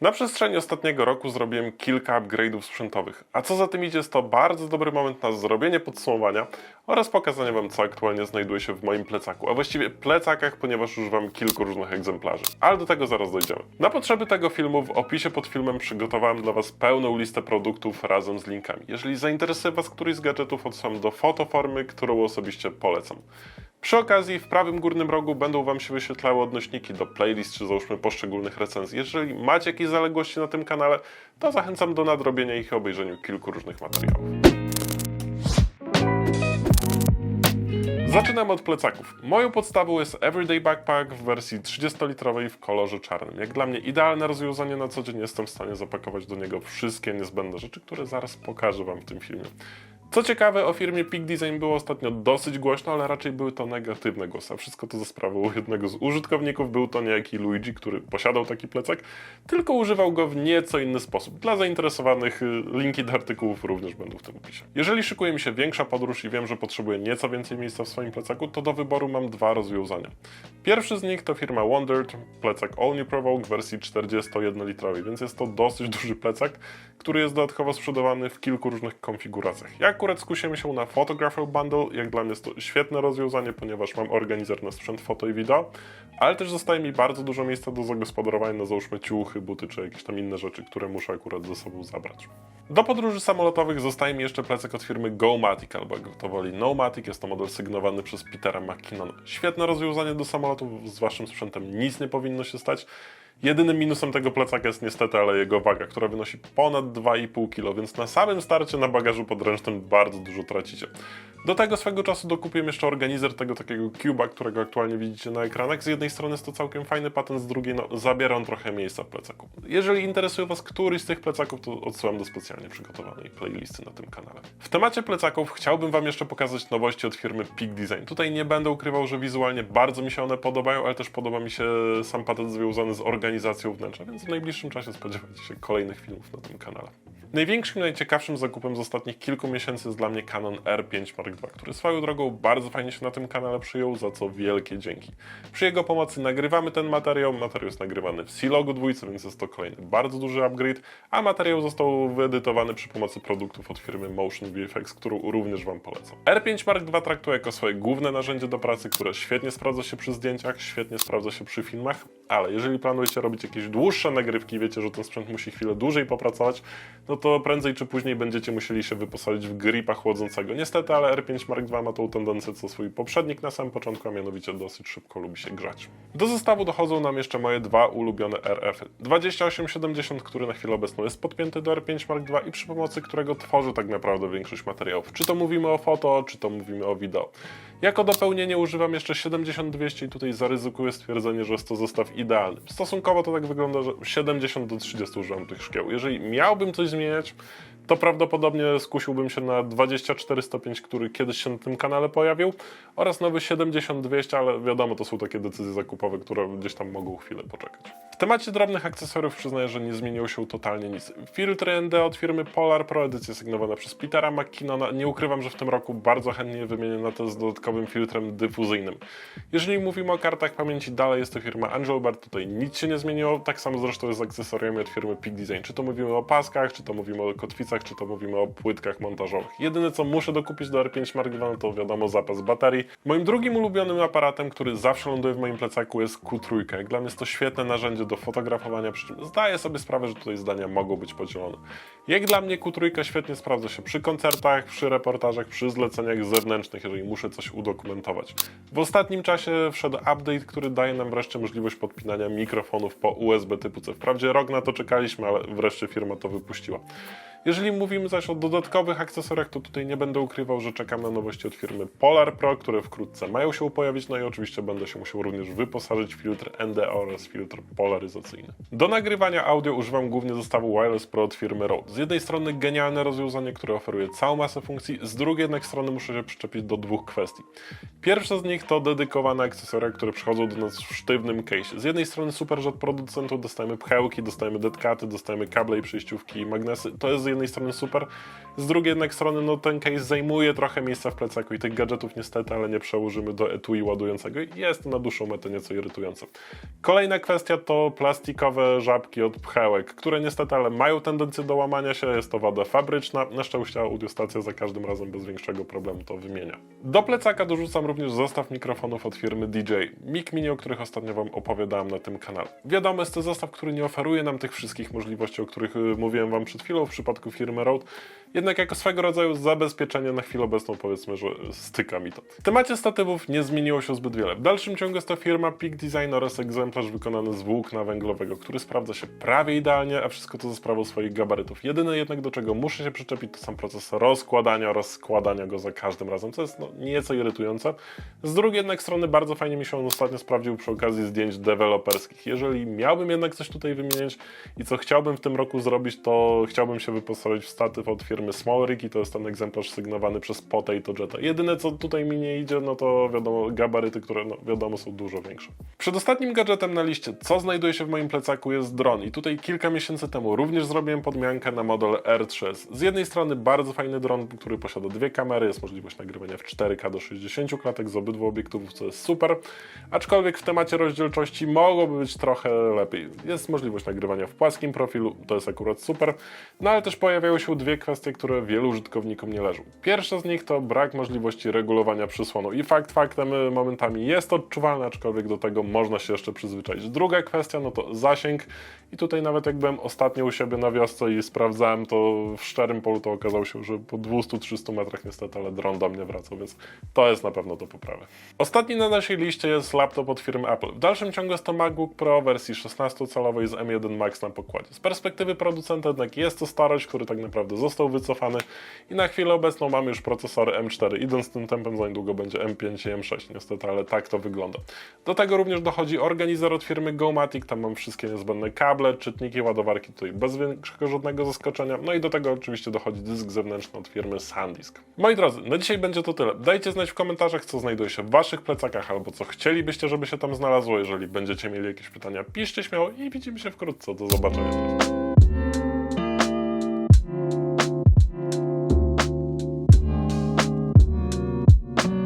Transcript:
Na przestrzeni ostatniego roku zrobiłem kilka upgrade'ów sprzętowych, a co za tym idzie jest to bardzo dobry moment na zrobienie podsumowania oraz pokazanie Wam co aktualnie znajduje się w moim plecaku, a właściwie plecakach, ponieważ używam kilku różnych egzemplarzy, ale do tego zaraz dojdziemy. Na potrzeby tego filmu w opisie pod filmem przygotowałem dla Was pełną listę produktów razem z linkami. Jeżeli zainteresuje Was któryś z gadżetów, odsyłam do fotoformy, którą osobiście polecam. Przy okazji w prawym górnym rogu będą Wam się wyświetlały odnośniki do playlist czy załóżmy poszczególnych recenzji. Jeżeli macie jakieś zaległości na tym kanale, to zachęcam do nadrobienia ich i obejrzeniu kilku różnych materiałów. Zaczynamy od plecaków. Moją podstawą jest Everyday Backpack w wersji 30-litrowej w kolorze czarnym. Jak dla mnie idealne rozwiązanie na co dzień jestem w stanie zapakować do niego wszystkie niezbędne rzeczy, które zaraz pokażę Wam w tym filmie. Co ciekawe, o firmie Peak Design było ostatnio dosyć głośno, ale raczej były to negatywne głosy. A wszystko to za sprawą jednego z użytkowników. Był to niejaki Luigi, który posiadał taki plecak, tylko używał go w nieco inny sposób. Dla zainteresowanych y, linki do artykułów również będą w tym opisie. Jeżeli szykuje mi się większa podróż i wiem, że potrzebuję nieco więcej miejsca w swoim plecaku, to do wyboru mam dwa rozwiązania. Pierwszy z nich to firma Wondered, plecak All New Provoke w wersji 41-litrowej, więc jest to dosyć duży plecak, który jest dodatkowo sprzedawany w kilku różnych konfiguracjach. Ja akurat skusiłem się na Photographer Bundle, jak dla mnie jest to świetne rozwiązanie, ponieważ mam organizer na sprzęt foto i wideo, ale też zostaje mi bardzo dużo miejsca do zagospodarowania na załóżmy ciuchy, buty czy jakieś tam inne rzeczy, które muszę akurat ze sobą zabrać. Do podróży samolotowych zostaje mi jeszcze plecak od firmy GoMatic, albo jak to woli Nomatic, jest to model sygnowany przez Petera McKinnona. Świetne rozwiązanie do samolotów, z waszym sprzętem nic nie powinno się stać. Jedynym minusem tego plecaka jest niestety ale jego waga, która wynosi ponad 2,5 kg, więc na samym starcie na bagażu podręcznym bardzo dużo tracicie. Do tego swego czasu dokupiłem jeszcze organizer tego takiego cuba, którego aktualnie widzicie na ekranach. Z jednej strony jest to całkiem fajny patent, z drugiej no, zabiera on trochę miejsca w plecaku. Jeżeli interesuje Was któryś z tych plecaków, to odsyłam do specjalnie przygotowanej playlisty na tym kanale. W temacie plecaków chciałbym Wam jeszcze pokazać nowości od firmy Peak Design. Tutaj nie będę ukrywał, że wizualnie bardzo mi się one podobają, ale też podoba mi się sam patent związany z organizacją wnętrza, więc w najbliższym czasie spodziewajcie się kolejnych filmów na tym kanale. Największym najciekawszym zakupem z ostatnich kilku miesięcy jest dla mnie Canon R5 Mark II, który swoją drogą bardzo fajnie się na tym kanale przyjął, za co wielkie dzięki. Przy jego pomocy nagrywamy ten materiał, materiał jest nagrywany w C-Logu dwójce, więc jest to kolejny bardzo duży upgrade, a materiał został wyedytowany przy pomocy produktów od firmy Motion VFX, którą również Wam polecam. R5 Mark II traktuję jako swoje główne narzędzie do pracy, które świetnie sprawdza się przy zdjęciach, świetnie sprawdza się przy filmach, ale jeżeli planujecie robić jakieś dłuższe nagrywki, wiecie, że ten sprzęt musi chwilę dłużej popracować, no to prędzej czy później będziecie musieli się wyposażyć w gripa chłodzącego. Niestety, ale R5 Mark II ma tą tendencję co swój poprzednik na samym początku, a mianowicie dosyć szybko lubi się grzać. Do zestawu dochodzą nam jeszcze moje dwa ulubione RF. -y. 2870, który na chwilę obecną jest podpięty do R5 Mark II i przy pomocy którego tworzy tak naprawdę większość materiałów. Czy to mówimy o foto, czy to mówimy o wideo. Jako dopełnienie używam jeszcze 7200 i tutaj zaryzykuję stwierdzenie, że jest to zestaw idealny. Stosunkowo to tak wygląda, że 70 do 30 używam tych szkieł. Jeżeli miałbym coś zmieniać, to prawdopodobnie skusiłbym się na 2405, który kiedyś się na tym kanale pojawił oraz nowy 7200, ale wiadomo, to są takie decyzje zakupowe, które gdzieś tam mogą chwilę poczekać. W temacie drobnych akcesoriów przyznaję, że nie zmieniło się totalnie nic. Filtry ND od firmy Polar Pro, edycja sygnowana przez Petera McKinnona. Nie ukrywam, że w tym roku bardzo chętnie wymienię na to z dodatkowym filtrem dyfuzyjnym. Jeżeli mówimy o kartach pamięci, dalej jest to firma Angelbert, tutaj nic się nie zmieniło, tak samo zresztą jest z akcesoriami od firmy Peak Design. Czy to mówimy o paskach, czy to mówimy o kotwicach, czy to mówimy o płytkach montażowych. Jedyne co muszę dokupić do R5 Mark II, to wiadomo zapas baterii. Moim drugim ulubionym aparatem, który zawsze ląduje w moim plecaku jest Q3. Jak dla mnie jest to świetne narzędzie do fotografowania, przy czym zdaję sobie sprawę, że tutaj zdania mogą być podzielone. Jak dla mnie Q3 świetnie sprawdza się przy koncertach, przy reportażach, przy zleceniach zewnętrznych, jeżeli muszę coś udokumentować. W ostatnim czasie wszedł update, który daje nam wreszcie możliwość podpinania mikrofonów po USB typu C. Wprawdzie rok na to czekaliśmy, ale wreszcie firma to wypuściła. Jeżeli mówimy zaś o dodatkowych akcesoriach, to tutaj nie będę ukrywał, że czekam na nowości od firmy Polar Pro, które wkrótce mają się pojawić, no i oczywiście będę się musiał również wyposażyć w filtr ND oraz filtr polaryzacyjny. Do nagrywania audio używam głównie zestawu Wireless Pro od firmy Rode. Z jednej strony genialne rozwiązanie, które oferuje całą masę funkcji, z drugiej jednak strony muszę się przyczepić do dwóch kwestii. Pierwsza z nich to dedykowane akcesoria, które przychodzą do nas w sztywnym case. Z jednej strony super, że od producentów dostajemy pchełki, dostajemy detkaty, dostajemy kable i przejściówki i magnesy. To jest z jednej strony super, z drugiej jednak strony no ten case zajmuje trochę miejsca w plecaku i tych gadżetów niestety, ale nie przełożymy do etui ładującego i jest na dłuższą metę nieco irytujące. Kolejna kwestia to plastikowe żabki od pchełek, które niestety, ale mają tendencję do łamania się, jest to wada fabryczna, na szczęście audiostacja za każdym razem bez większego problemu to wymienia. Do plecaka dorzucam również zestaw mikrofonów od firmy DJ, Mic Mini, o których ostatnio Wam opowiadałem na tym kanale. Wiadomo, jest to zestaw, który nie oferuje nam tych wszystkich możliwości, o których y, mówiłem Wam przed chwilą w przypadku firmy Rode, jednak jako swego rodzaju zabezpieczenie na chwilę obecną powiedzmy, że styka mi to. W temacie statywów nie zmieniło się zbyt wiele. W dalszym ciągu jest to firma Peak Design oraz egzemplarz wykonany z włókna węglowego, który sprawdza się prawie idealnie, a wszystko to za sprawą swoich gabarytów. Jedyne jednak do czego muszę się przyczepić to sam proces rozkładania oraz składania go za każdym razem, co jest no, nieco irytujące. Z drugiej jednak strony bardzo fajnie mi się on ostatnio sprawdził przy okazji zdjęć deweloperskich. Jeżeli miałbym jednak coś tutaj wymienić i co chciałbym w tym roku zrobić, to chciałbym się wyposażyć w statyw od firmy Small Rig i to jest ten egzemplarz sygnowany przez Potato Jetta. Jedyne co tutaj mi nie idzie, no to wiadomo gabaryty, które no, wiadomo są dużo większe. Przedostatnim gadżetem na liście, co znajduje się w moim plecaku jest dron i tutaj kilka miesięcy temu również zrobiłem podmiankę na model R3. Z jednej strony bardzo fajny dron, który posiada dwie kamery, jest możliwość nagrywania w 4K do 60 klatek z obydwu obiektywów, co jest super, aczkolwiek w temacie rozdzielczości mogłoby być trochę lepiej. Jest możliwość nagrywania w płaskim profilu, to jest akurat super, no ale też pojawiają się dwie kwestie, które wielu użytkownikom nie leżą. Pierwsza z nich to brak możliwości regulowania przysłonu i fakt faktem y, momentami jest odczuwalny, aczkolwiek do tego można się jeszcze przyzwyczaić. Druga kwestia no to zasięg i tutaj nawet jak byłem ostatnio u siebie na wiosce i sprawdzałem to w szczerym polu, to okazało się, że po 200-300 metrach niestety, ale dron do mnie wracał, więc to jest na pewno do poprawy. Ostatni na naszej liście jest laptop od firmy Apple. W dalszym ciągu jest to MacBook Pro wersji 16-calowej z M1 Max na pokładzie. Z perspektywy producenta jednak jest to starość, który tak naprawdę został wycofany i na chwilę obecną mamy już procesory M4. Idąc tym tempem za niedługo będzie M5 i M6 niestety, ale tak to wygląda. Do tego również dochodzi organizer od firmy Gomatic, tam mam wszystkie niezbędne kable, czytniki, ładowarki tutaj bez większego żadnego zaskoczenia. No i do tego oczywiście dochodzi dysk zewnętrzny od firmy SanDisk. Moi drodzy, na dzisiaj będzie to tyle. Dajcie znać w komentarzach, co znajduje się w waszych plecakach albo co chcielibyście, żeby się tam znalazło. Jeżeli będziecie mieli jakieś pytania, piszcie śmiało i widzimy się wkrótce. Do zobaczenia.